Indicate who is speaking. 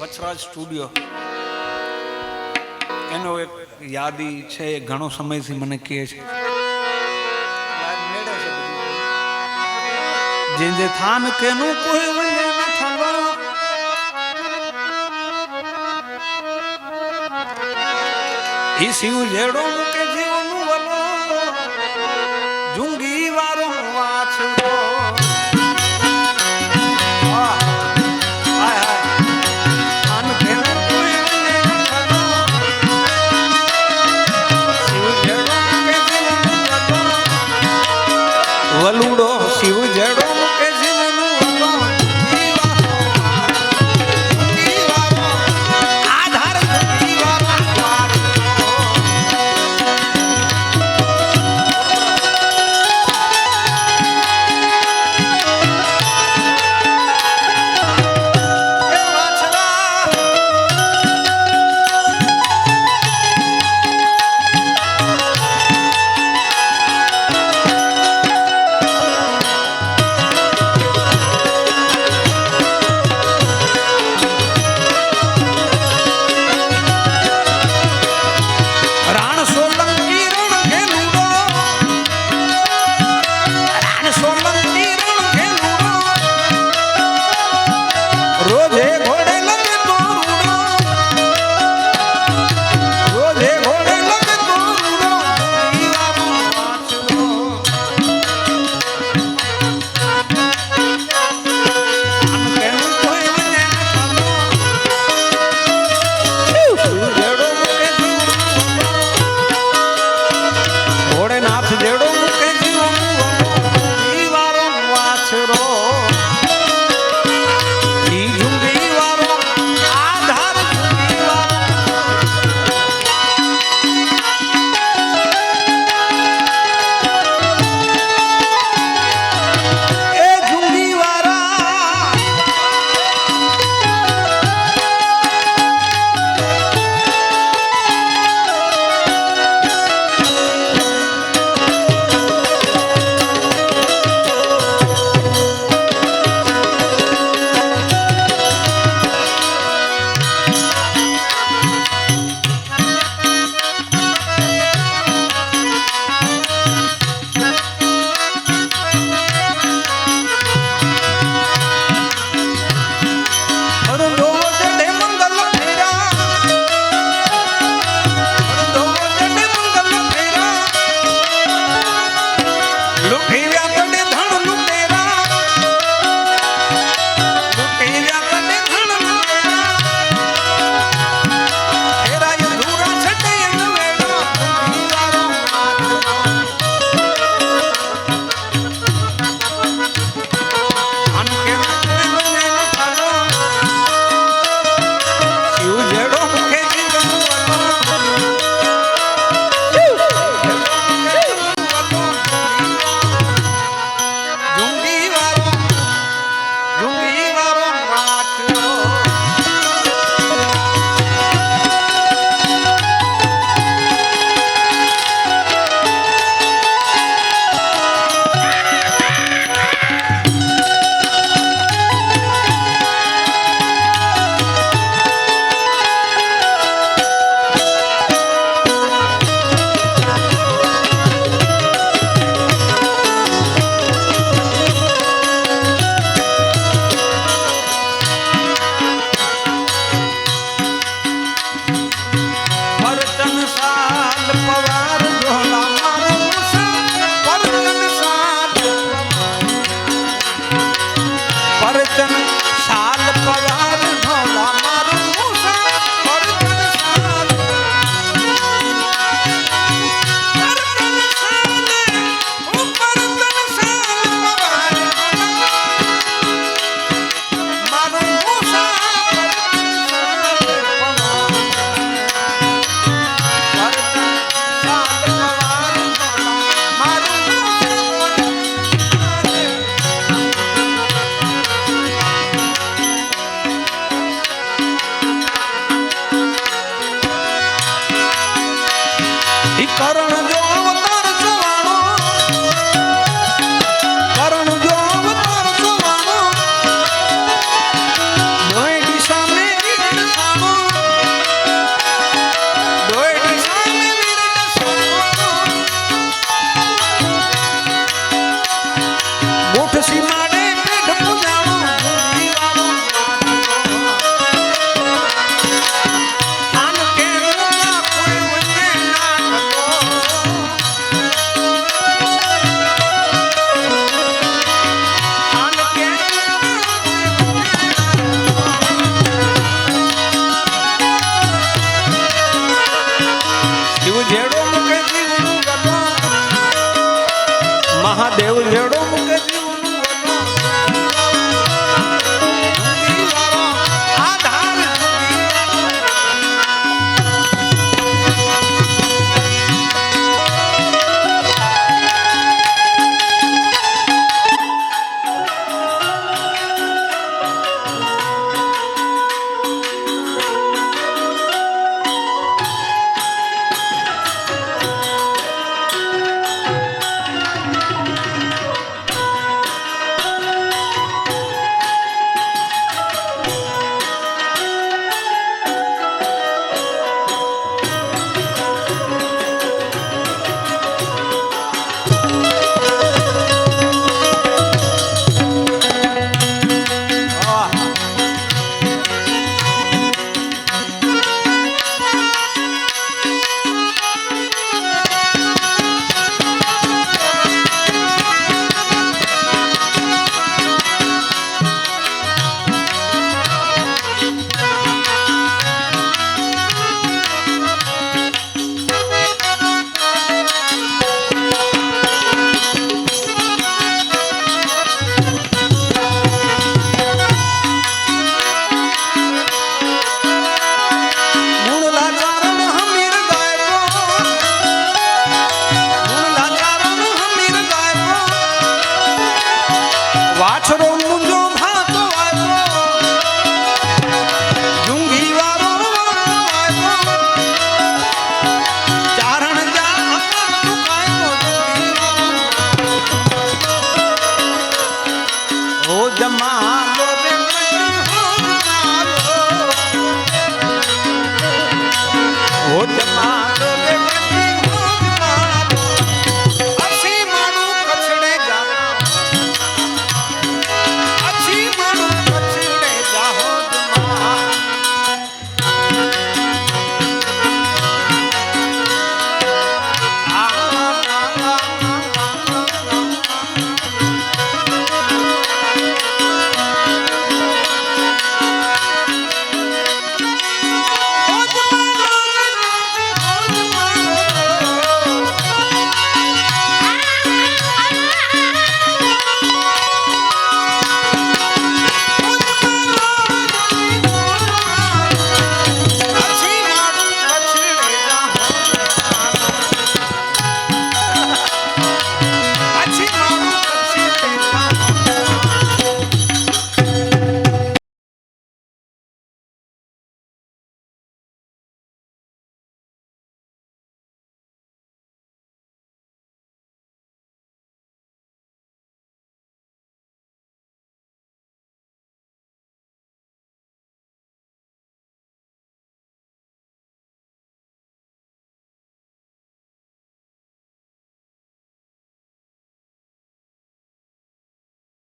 Speaker 1: Vachraj studio. એનો એક યાદી છે ઘણો સમયથી મને કહે છે. જે. જેંજે થાન કેનું કોઈ વંદે ન થવા. ઈ શિવ જેડો ઉજેડો